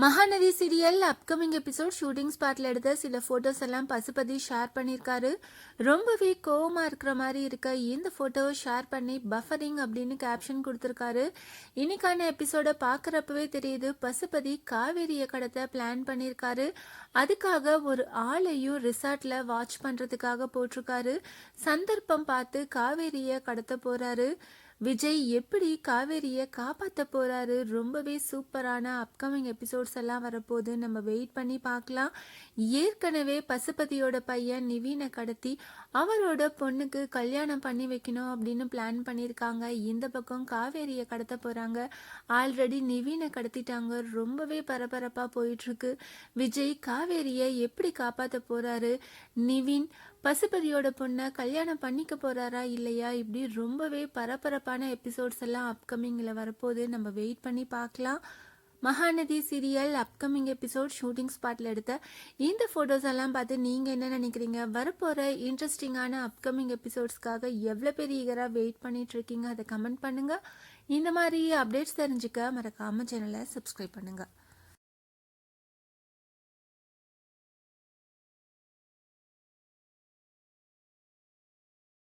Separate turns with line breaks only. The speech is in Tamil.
Mahanadi serial upcoming episode shooting ஸ்பாட்ல எடுத்த சில போட்டோஸ் எல்லாம் பசுபதி ஷேர் பண்ணியிருக்காரு. ரொம்பவே கோவமா இருக்கிற மாதிரி இருக்க இந்த போட்டோவை ஷேர் பண்ணி பஃபரிங் அப்படின்னு கேப்ஷன் கொடுத்துருக்காரு. இன்னைக்கான எபிசோட பார்க்குறப்பவே தெரியுது பசுபதி காவேரியை கடத்த பிளான் பண்ணியிருக்காரு. அதுக்காக ஒரு ஆளையும் ரிசார்ட்ல வாட்ச் பண்றதுக்காக போட்டிருக்காரு. சந்தர்ப்பம் பார்த்து காவேரியை கடத்த போறாரு. விஜய் எப்படி காவேரியை காப்பாற்ற போகிறாரு ரொம்பவே சூப்பரான அப்கமிங் எபிசோட்ஸ் எல்லாம் வரப்போகுது. நம்ம வெயிட் பண்ணி பார்க்கலாம். ஏற்கனவே பசுபதியோட பையன் நிவீனை கடத்தி அவரோட பொண்ணுக்கு கல்யாணம் பண்ணி வைக்கணும் அப்படின்னு பிளான் பண்ணியிருக்காங்க. இந்த பக்கம் காவேரியை கடத்த போகிறாங்க ஆல்ரெடி நிவீனை கடத்திட்டாங்க. ரொம்பவே பரபரப்பாக போயிட்டுருக்கு. விஜய் காவேரியை எப்படி காப்பாற்ற போகிறாரு நிவின் பசுபதியோட பொண்ணை கல்யாணம் பண்ணிக்க போறாரா இல்லையா? இப்படி ரொம்பவே பரபரப்பான எபிசோட்ஸ் எல்லாம் அப்கமிங்கில் வரப்போது நம்ம வெயிட் பண்ணி பார்க்கலாம். Mahanadi serial upcoming episode shooting ஸ்பாட்டில் எடுத்த இந்த ஃபோட்டோஸ் எல்லாம் பார்த்து நீங்கள் என்ன நினைக்கிறீங்க? வரப்போகிற இன்ட்ரெஸ்டிங்கான அப்கமிங் எபிசோட்ஸ்க்காக எவ்வளோ பேர் ஈகராக வெயிட் பண்ணிட்டு இருக்கீங்க? அதை கமெண்ட் பண்ணுங்கள் இந்த மாதிரி அப்டேட்ஸ் தெரிஞ்சுக்க மறக்காம சேனலை சப்ஸ்கிரைப் பண்ணுங்கள்